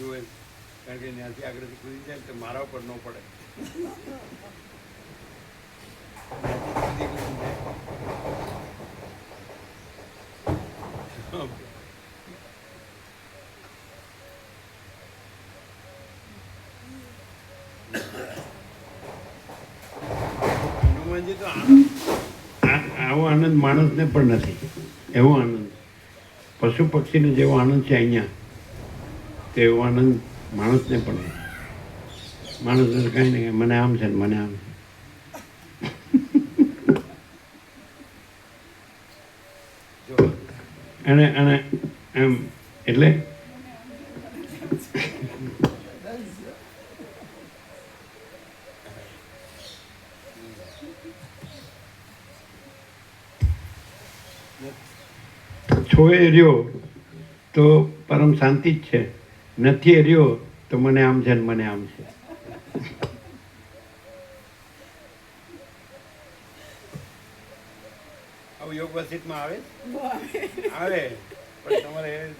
જોવે કારણ કે ત્યાંથી આગળથી કૂદી જાય તો મારા ઉપર ન પડે Okay. તો આવો આનંદ માણસને પણ નથી. એવો આનંદ. પશુ પક્ષીને જેવો આનંદ છે અહીંયા તેવો આનંદ માણસને પણ નથી. માણસને કાંઈ નહીં મને આમ છે ને મને આમ છે. એને અને અને એમ એટલે? છો એ રહ્યો તો પરમ શાંતિ જ છે. નથી રહ્યો તો મને આમ છે ને મને આમ છે. આવું યોગ વસિતમાં આવે? આવે. પણ તમારે એ રીતે